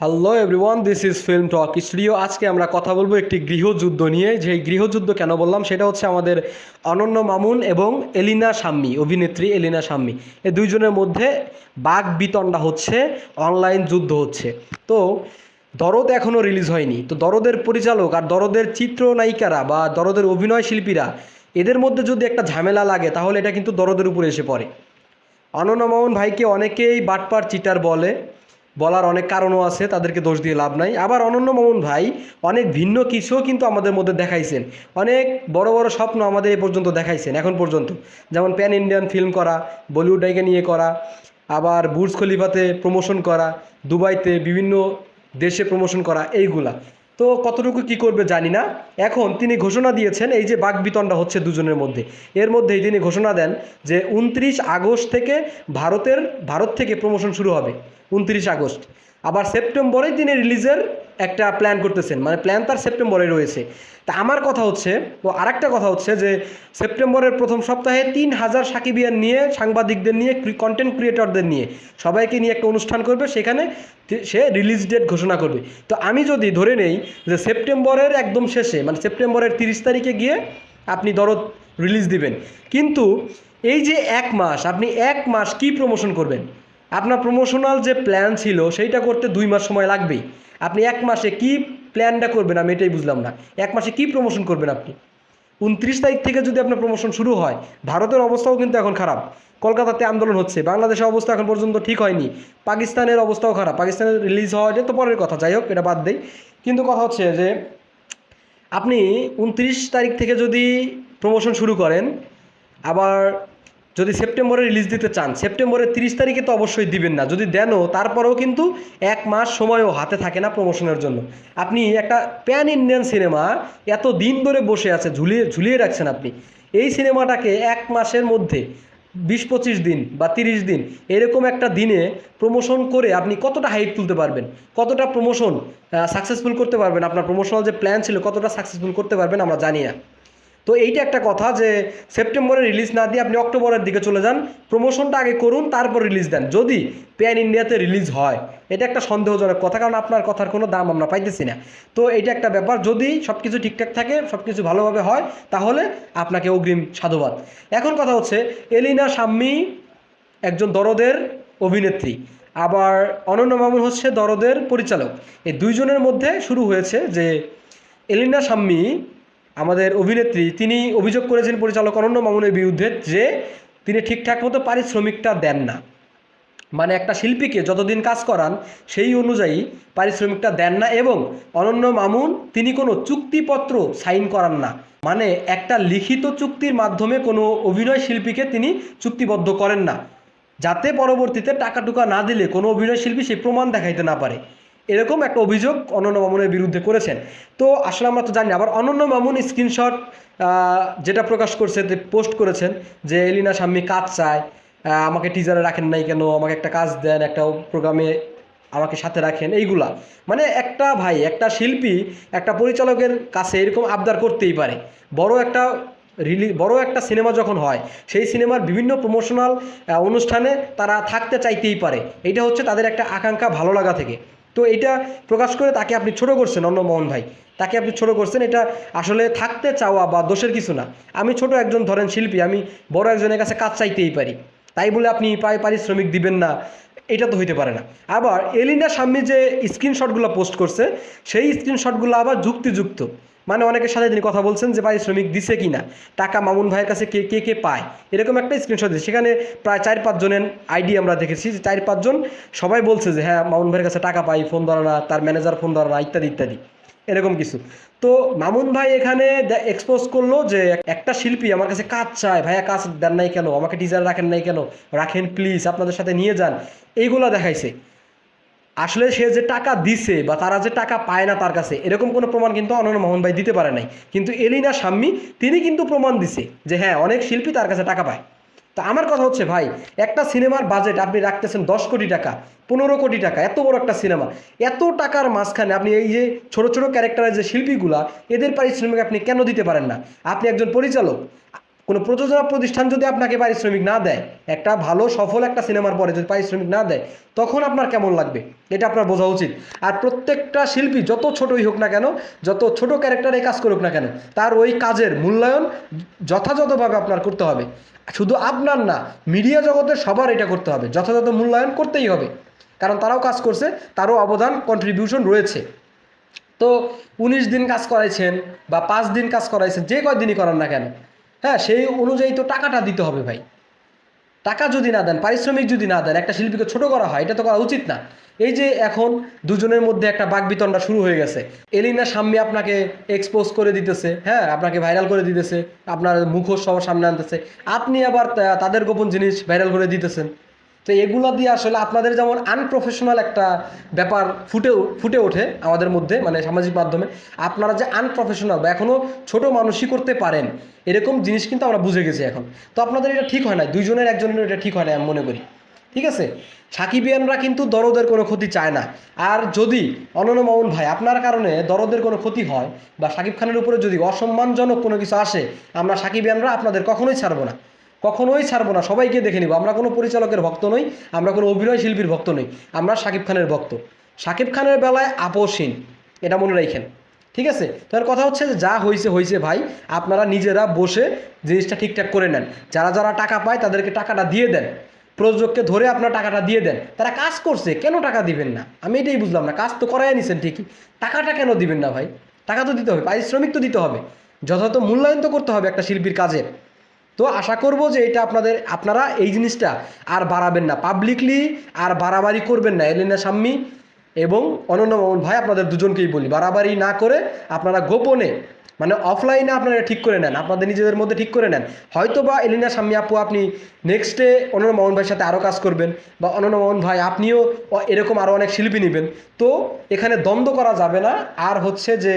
Hello everyone this is film talk studio আজকে আমরা কথা বলব একটি গৃহযুদ্ধ নিয়ে। যে গৃহযুদ্ধ কেন বললাম, সেটা হচ্ছে আমাদের অনন্য মামুন এবং এলিনা সাম্মি অভিনেত্রী এলিনা সাম্মি এই দুইজনের মধ্যে বাঘ বিতণ্ডা হচ্ছে, অনলাইন যুদ্ধ হচ্ছে। তো দরদ এখনও রিলিজ হয়নি। তো দরদের পরিচালক আর দরদের চিত্রনায়িকারা বা দরদের অভিনয় শিল্পীরা, এদের মধ্যে যদি একটা ঝামেলা লাগে, তাহলে এটা কিন্তু দরদের উপরে এসে পড়ে। অনন্য মামুন ভাইকে অনেকেই বাটপার চিটার বলে। বলার অনেক কারণও আছে, তাদেরকে দোষ দিয়ে লাভ নাই। আবার অনন্য মামুন ভাই, অনেক ভিন্ন কিছুও কিন্তু আমাদের মধ্যে দেখাইছেন। অনেক বড় বড় স্বপ্ন আমাদের এ পর্যন্ত দেখাইছেন, এখন পর্যন্ত। যেমন প্যান ইন্ডিয়ান ফিল্ম করা বলিউড ডাইকে নিয়ে করা, আবার বুর্জ খলিফাতে প্রমোশন করা দুবাইতে বিভিন্ন দেশে প্রমোশন করা, এইগুলা। তো কতটুকু কি করবে জানি না। এখন তিনি ঘোষণা দিয়েছেন, এই যে বাক বিতণ্ডা হচ্ছে দুজনের মধ্যে। এর মধ্যেই তিনি ঘোষণা দেন যে উনত্রিশ আগস্ট থেকে ভারতের, ভারত থেকে প্রমোশন শুরু হবে। উনত্রিশ আগস্ট। আবার সেপ্টেম্বরেই তিনি রিলিজের একটা প্ল্যান করতেছেন মানে প্ল্যান তার সেপ্টেম্বরে রয়েছে। তা আমার কথা হচ্ছে, ও আরেকটা কথা হচ্ছে যে, সেপ্টেম্বরের প্রথম সপ্তাহে তিন হাজার সাকিবিয়ান নিয়ে, সাংবাদিকদের নিয়ে কন্টেন্ট ক্রিয়েটরদের নিয়ে সবাইকে নিয়ে একটা অনুষ্ঠান করবে, সেখানে সে রিলিজ ডেট ঘোষণা করবে। তো আমি যদি ধরে নেই যে সেপ্টেম্বরের একদম শেষে মানে সেপ্টেম্বরের তিরিশ তারিখে গিয়ে আপনি দরদ রিলিজ দিবেন। কিন্তু এই যে এক মাস, আপনি এক মাস কি প্রমোশন করবেন? আপনার প্রমোশনাল যে প্ল্যান ছিল, সেইটা করতে দুই মাস সময় লাগবেই। আপনি এক মাসে কি প্ল্যানটা করবেন, আমি এটাই বুঝলাম না। এক মাসে কি প্রমোশন করবেন আপনি? উনত্রিশ তারিখ থেকে যদি আপনার প্রমোশন শুরু হয়, ভারতের অবস্থাও কিন্তু এখন খারাপ। কলকাতাতে আন্দোলন হচ্ছে, বাংলাদেশের অবস্থা এখন পর্যন্ত ঠিক হয়নি। পাকিস্তানের অবস্থাও খারাপ, পাকিস্তানের রিলিজ হওয়া তো পরের কথা, যাই হোক, এটা বাদ দেই। কিন্তু কথা হচ্ছে যে, আপনি উনত্রিশ তারিখ থেকে যদি প্রমোশন শুরু করেন, আবার যদি সেপ্টেম্বরে রিলিজ দিতে চান, সেপ্টেম্বরের তিরিশ তারিখে তো অবশ্যই দিবেন না। যদি দেনও, তারপরেও কিন্তু এক মাস সময়ও হাতে থাকে না প্রমোশনের জন্য। আপনি একটা প্যান ইন্ডিয়ান সিনেমা এত দিন ধরে বসে আছে, ঝুলিয়ে ঝুলিয়ে রাখছেন আপনি। এই সিনেমাটাকে এক মাসের মধ্যে বিশ পঁচিশ দিন বা তিরিশ দিন এরকম একটা দিনে প্রমোশন করে আপনি কতটা হাইট তুলতে পারবেন? কতটা প্রমোশন সাকসেসফুল করতে পারবেন? আপনার প্রমোশনাল যে প্ল্যান ছিল, কতটা সাকসেসফুল করতে পারবেন আমরা জানি না। তো এইটা একটা কথা যে সেপ্টেম্বরে রিলিজ না দিয়ে আপনি অক্টোবরের দিকে চলে যান প্রমোশনটা আগে করুন, তারপর রিলিজ দেন। যদি প্যান ইন্ডিয়াতে রিলিজ হয়, এটা একটা সন্দেহজনক কথা, কারণ আপনার কথার কোনো দাম আমরা পাইতেছি না। তো এটা একটা ব্যাপার, যদি সব কিছু ঠিকঠাক থাকে সব কিছু ভালোভাবে হয়, তাহলে আপনাকে অগ্রিম সাধুবাদ। এখন কথা হচ্ছে, এলিনা সাম্মি একজন দরদের অভিনেত্রী, আবার অনন্য মামুন হচ্ছে দরদের পরিচালক। এই দুইজনের মধ্যে শুরু হয়েছে যে এলিনা সাম্মি আমাদের অভিনেত্রী, তিনি অভিযোগ করেছেন পরিচালক অনন্য মামুনের বিরুদ্ধে যে তিনি ঠিকঠাক মতো পারিশ্রমিকটা দেন না। মানে একটা শিল্পীকে যতদিন কাজ করান, সেই অনুযায়ী পারিশ্রমিকটা দেন না এবং অনন্য মামুন, তিনি কোনো চুক্তিপত্র সাইন করান না। মানে একটা লিখিত চুক্তির মাধ্যমে কোনো অভিনয় শিল্পীকে তিনি চুক্তিবদ্ধ করেন না। যাতে পরবর্তীতে টাকা টুকা না দিলে কোনো অভিনয় শিল্পী সেই প্রমাণ দেখাইতে না পারে। এরকম একটা অভিযোগ অনন্য মামুনের বিরুদ্ধে করেছেন। তো আসলে আমরা তো জানি। আবার অনন্য মামুন স্ক্রিনশট যেটা প্রকাশ করছে পোস্ট করেছেন, যে এলিনা সাম্মি কাজ চায় আমাকে টিজারে রাখেন নাই কেন, আমাকে একটা কাজ দেন, একটা প্রোগ্রামে আমাকে সাথে রাখেন, এইগুলা। মানে একটা ভাই, একটা শিল্পী, একটা পরিচালকের কাছে এরকম আবদার করতেই পারে। বড় একটা রিলি বড় একটা সিনেমা যখন হয়, সেই সিনেমার বিভিন্ন প্রমোশনাল অনুষ্ঠানে তারা থাকতে চাইতেই পারে। এটা হচ্ছে তাদের একটা আকাঙ্ক্ষা ভালো লাগা থেকে। তো এটা প্রকাশ করে তাকে আপনি ছোট করছেন অন্য মোহন ভাই। তাকে আপনি ছোট করছেন, এটা আসলে থাকতে চাওয়া বা দোষের কিছু না। আমি ছোট একজন ধরেন শিল্পী, আমি বড় একজনের কাছে কাজ চাইতেই পারি। তাই বলে আপনি পারিশ্রমিক দিবেন না, এটা তো হইতে পারে না। আবার এলিনা সামনে যে স্ক্রিনশটগুলো পোস্ট করছে, সেই স্ক্রিনশটগুলো আবার যুক্তিযুক্ত। মানে অনেকের সাথে তিনি কথা বলছেন যে পারিশ্রমিক দিছে কি না টাকা মামুন ভাইয়ের কাছে কে কে কে পায়? এরকম একটা স্ক্রিনশট দিচ্ছে সেখানে প্রায় চার পাঁচজনের আইডি আমরা দেখেছি। যে চার পাঁচজন সবাই বলছে যে হ্যাঁ মামুন ভাইয়ের কাছে টাকা পাই ফোন ধরে না, তার ম্যানেজার ফোন ধরে না, ইত্যাদি ইত্যাদি। এরকম কিছু। তো মামুন ভাই এখানে এক্সপোজ করল যে, একটা শিল্পী আমার কাছে কাজ চায়, ভাইয়া, কাজ দেন নাই কেন? আমাকে টিজার রাখেন নাই কেন? রাখেন প্লিজ আপনাদের সাথে নিয়ে যান। এইগুলো দেখাইছে। আসলে সে যে টাকা দিছে বা তারা যে টাকা পায় না তার কাছে, এরকম কোনো প্রমাণ কিন্তু অনন্য মোহন ভাই দিতে পারে নাই। কিন্তু এলিনা সাম্মি তিনি কিন্তু প্রমাণ দিছে যে হ্যাঁ অনেক শিল্পী তার কাছে টাকা পায়। তো আমার কথা হচ্ছে ভাই, একটা সিনেমার বাজেট আপনি রাখতেছেন দশ কোটি টাকা, পনেরো কোটি টাকা, এত বড় একটা সিনেমা, এত টাকার মাঝখানে আপনি এই যে ছোট ছোট ক্যারেক্টারের যে শিল্পীগুলা, এদের পারিশ্রমিক আপনি কেন দিতে পারেন না? আপনি একজন পরিচালক কোনো প্রযোজনা প্রতিষ্ঠান যদি আপনাকে পারিশ্রমিক না দেয়, একটা ভালো, সফল একটা সিনেমার পরে যদি পারিশ্রমিক না দেয়, তখন আপনার কেমন লাগবে? এটা আপনার বোঝা উচিত। আর প্রত্যেকটা শিল্পী যত ছোটই হোক না কেন, যত ছোট ক্যারেক্টারে কাজ করুক না কেন, তার ওই কাজের মূল্যায়ন যথাযথভাবে আপনার করতে হবে। শুধু আপনার না মিডিয়া জগতের সবার এটা করতে হবে। যথাযথ মূল্যায়ন করতেই হবে। কারণ তারাও কাজ করছে, তারও অবদান কন্ট্রিবিউশন রয়েছে। তো উনিশ দিন কাজ করাইছেন বা পাঁচ দিন কাজ করাইছেন, যে কয়দিনই করান না কেন হ্যাঁ সেই অনুযায়ী তো টাকাটা দিতে হবে ভাই। টাকা যদি না দেন, পারিশ্রমিক যদি না দেন, একটা শিল্পীকে ছোট করা হয়, এটা তো করা উচিত না। এই যে এখন দুজনের মধ্যে একটা বাগবিতণ্ডা শুরু হয়ে গেছে। এলিনা সামনে আপনাকে এক্সপোজ করে দিতেছে হ্যাঁ আপনাকে ভাইরাল করে দিতেছে, আপনার মুখোশ সবার সামনে আনতেছে। আপনি আবার তাদের গোপন জিনিস ভাইরাল করে দিতেছেন। তো এগুলো দিয়ে আসলে আপনাদের যেমন আনপ্রফেশনাল একটা ব্যাপার ফুটে ফুটে ওঠে আমাদের মধ্যে মানে সামাজিক মাধ্যমে, আপনারা যে আনপ্রফেশনাল বা এখনও ছোট মানুষই করতে পারেন, এরকম জিনিস কিন্তু আমরা বুঝে গেছি এখন। তো আপনাদের এটা ঠিক হয় না দুইজনের একজনের এটা ঠিক হয় না আমি মনে করি। ঠিক আছে? সাকিবিয়ানরা কিন্তু দরদের কোনো ক্ষতি চায় না। আর যদি, অনন্য মামুন ভাই, আপনার কারণে দরদের কোনো ক্ষতি হয় বা সাকিব খানের উপরে যদি অসম্মানজনক কোনো কিছু আসে, আমরা সাকিবিয়ানরা আপনাদের কখনোই ছাড়বো না। কখনোই ছাড়বো না, সবাইকে দেখে নিব। আমরা কোনো পরিচালকের ভক্ত নই, আমরা কোনো অভিনয় শিল্পীর ভক্ত নই, আমরা সাকিব খানের ভক্ত। সাকিব খানের বেলায় আপোষহীন এটা মনে রাখেন, ঠিক আছে? তার কথা হচ্ছে যে যা হয়েছে হয়েছে ভাই, আপনারা নিজেরা বসে জিনিসটা ঠিকঠাক করে নেন। যারা যারা টাকা পায় তাদেরকে টাকাটা দিয়ে দেন। প্রযোজককে ধরে আপনার টাকাটা দিয়ে দেন। তারা কাজ করছে, কেন টাকা দিবেন না? আমি এটাই বুঝলাম না, কাজ তো করাই নিছেন ঠিকই। টাকাটা কেন দিবেন না ভাই? টাকা তো দিতে হবে, পারিশ্রমিক তো দিতে হবে। যথাযথ মূল্যায়ন তো করতে হবে একটা শিল্পীর কাজের। তো আশা করব যে এটা আপনাদের, আপনারা এই জিনিসটা আর বাড়াবেন না। পাবলিকলি আর বাড়াবাড়ি করবেন না, এলিনা সাম্মি এবং অনন্য মামুন ভাই আপনাদের দুজনকেই বলি। বাড়াবাড়ি না করে আপনারা গোপনে মানে অফলাইনে আপনারা ঠিক করে নেন, আপনাদের নিজেদের মধ্যে ঠিক করে নেন। হয়তো বা এলিনা সাম্মি আপু আপনি নেক্সটে অনন্য মামুন ভাইয়ের সাথে আরও কাজ করবেন বা অনন্য মামুন ভাই আপনিও এরকম আরও অনেক শিল্পী নেবেন। তো এখানে দ্বন্দ্ব করা যাবে না। আর হচ্ছে যে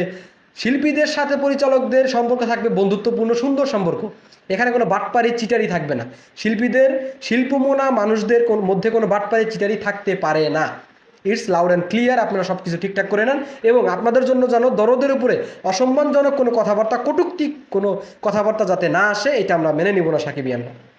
শিল্পীদের সাথে পরিচালকদের সম্পর্ক থাকবে বন্ধুত্বপূর্ণ, সুন্দর সম্পর্ক। এখানে কোনো বাটপারি চিটারি থাকবে না। শিল্পীদের, শিল্পমোনা মানুষদের কোন- মধ্যে কোনো বাটপারি চিটারি থাকতে পারে না। ইটস লাউড অ্যান্ড ক্লিয়ার আপনারা সব কিছু ঠিকঠাক করে নেন এবং আপনাদের জন্য যেন দরদের উপরে অসম্মানজনক কোনো কথাবার্তা, কটুক্তি কোনো কথাবার্তা যাতে না আসে, এটা আমরা মেনে নিব না সাকিবিয়ানরা।